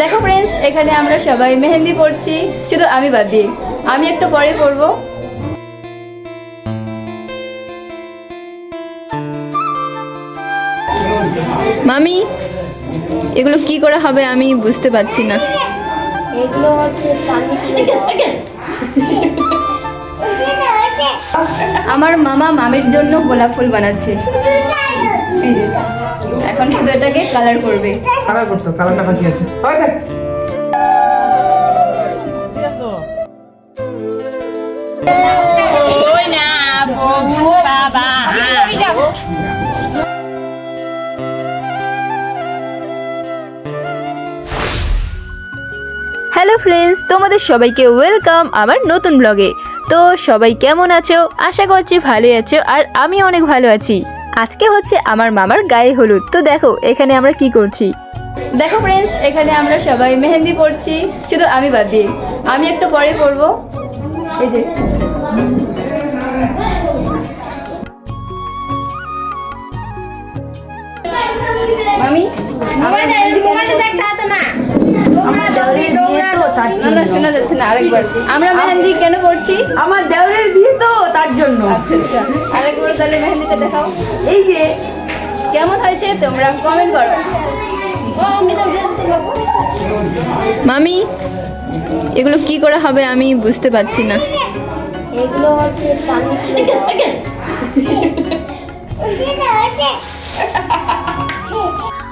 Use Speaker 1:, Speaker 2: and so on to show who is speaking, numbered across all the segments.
Speaker 1: দেখো ফ্রেন্ডস এখানে আমরা সবাই মেহেন্দি পড়ছি শুধু আমি বাদ দিয়ে। আমি একটু পরে পড়ব মামি এগুলো কি করে হবে আমি বুঝতে পারছি না।
Speaker 2: এগুলো হচ্ছে
Speaker 1: আমার মামা মামির জন্য গোলাপ ফুল বানাচ্ছে। এখন শুধু এটাকে কালার করবে।
Speaker 3: কালার করতো কালারটা বাকি আছে। হয় দেখ।
Speaker 1: হ্যালো ফ্রেন্ডস তোমাদের সবাইকে ওয়েলকাম আমার নতুন ব্লগে তো সবাই কেমন আছো? আশা করছি ভালোই আছো আর আমি অনেক ভালো আছি। আজকে হচ্ছে আমার মামার গায়ে হলুদ। তো দেখো, এখানে আমরা কি করছি? দেখো ফ্রেন্ডস এখানে আমরা সবাই মেহেন্দি পড়ছি শুধু আমি বাদ দিয়ে। আমি একটু পরে পড়ব এই যে। মামি, আমার না আরেকবার। আমরা মেহেন্দি কেন পড়ছি
Speaker 4: আমার দেওরের বিয়ে তো তার জন্য।
Speaker 1: আচ্ছা আচ্ছা। আরেকবার তাহলে মেহেন্দিটা দেখাও।
Speaker 4: এই যে
Speaker 1: কেমন হয়েছে তোমরা কমেন্ট করো। মামি এগুলো কি করে হবে আমি বুঝতে পারছি না।
Speaker 2: এগুলো হচ্ছে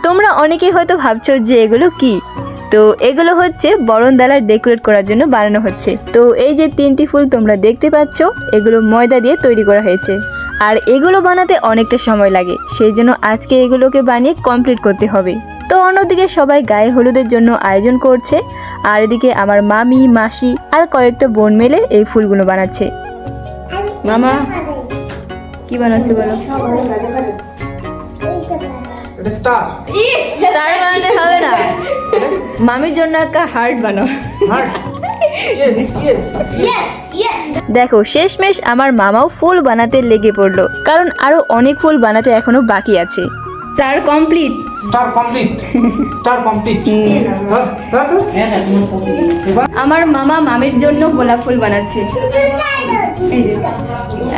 Speaker 1: তোমরা অনেকেই হয়তো ভাবছ যে এগুলো কি? তো এগুলো হচ্ছে বরণ ডালার ডেকোরেট করার জন্য বানানো হচ্ছে। তো এই যে তিনটি ফুল তোমরা দেখতে পাচ্ছ এগুলো ময়দা দিয়ে তৈরি করা হয়েছে। আর এগুলো বানাতে অনেকটা সময় লাগে সেই জন্য আজকে এগুলোকে বানিয়ে কমপ্লিট করতে হবে। তো অন্যদিকে সবাই গায়ে হলুদের জন্য আয়োজন করছে আর এদিকে আমার মামি মাসি আর কয়েকটা বোন মেলে এই ফুলগুলো বানাচ্ছে। মামা কি বানাচ্ছে বলো?
Speaker 3: এটা স্টার
Speaker 1: হবে না। মামির জন্য একটা হার্ট বানাও। দেখো শেষমেশ আমার মামাও ফুল বানাতে লেগে পড়ল কারণ আরও অনেক ফুল বানাতে এখনও বাকি আছে। Star complete
Speaker 3: star complete star complete
Speaker 1: আমার মামা মামির জন্য গোলাপ ফুল বানাচ্ছে।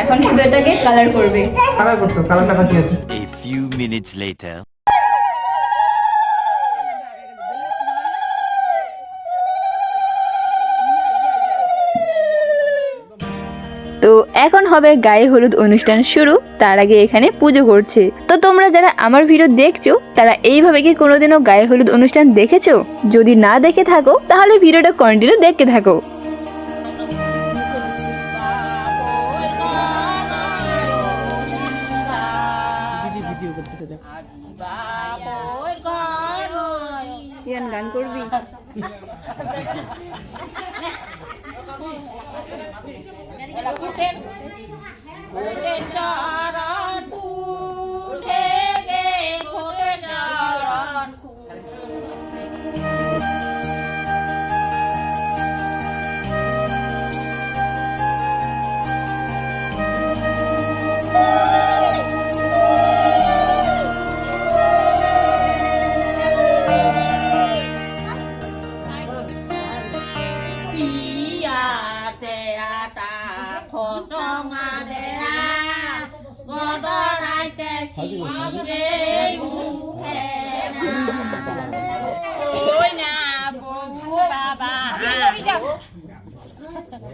Speaker 1: এখন শুধু এটাকে কালার করবে।
Speaker 3: কালার করতো কালারটা বাকি আছে।
Speaker 5: A few minutes later.
Speaker 1: তো এখন হবে গায়ে হলুদ অনুষ্ঠান শুরু তার আগে এখানে পুজো করছে। তো তোমরা যারা আমার ভিডিও দেখছ তারা এইভাবে কি কোনোদিনও গায়ে হলুদ অনুষ্ঠান দেখেছ? যদি না দেখে থাকো তাহলে ভিডিওটা কন্টিনিউ দেখতে থাকো। গান করবি? Dari
Speaker 6: Kuden. Kuden darat iya te ata ko chonga de a godorai te si re u he na oi na bu baba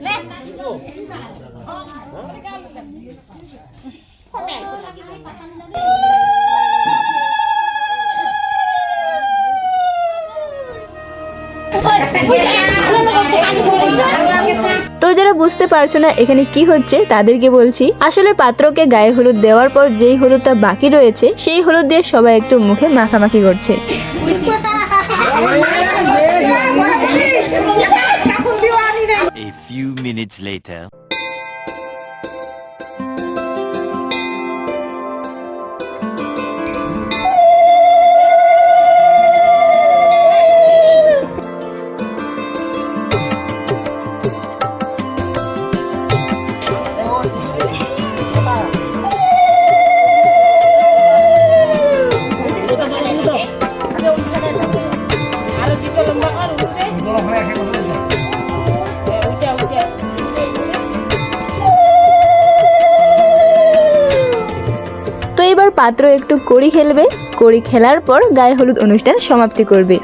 Speaker 6: le Come here. Put, put, put,
Speaker 1: তো যারা বুঝতে পারছ না এখানে কি হচ্ছে, তাদেরকে বলছি, আসলে পাত্রকে গায়ে হলুদ দেওয়ার পর যেই হলুদটা বাকি রয়েছে, সেই হলুদ দিয়ে সবাই একটু মুখে মাখামাখি করছে
Speaker 5: A few minutes later.
Speaker 1: পাত্র একটু কড়ি খেলবে কড়ি খেলার পর গায়ে হলুদ অনুষ্ঠান সমাপ্তি করবে।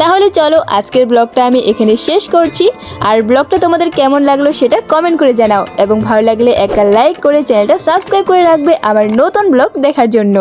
Speaker 1: তাহলে চলো আজকের ব্লগটা আমি এখানে শেষ করছি। আর ব্লগটা তোমাদের কেমন লাগল সেটা কমেন্ট করে জানাও। এবং ভালো লাগলে একটা লাইক করে চ্যানেলটা সাবস্ক্রাইব করে রাখবে আমার নতুন ব্লগ দেখার জন্য।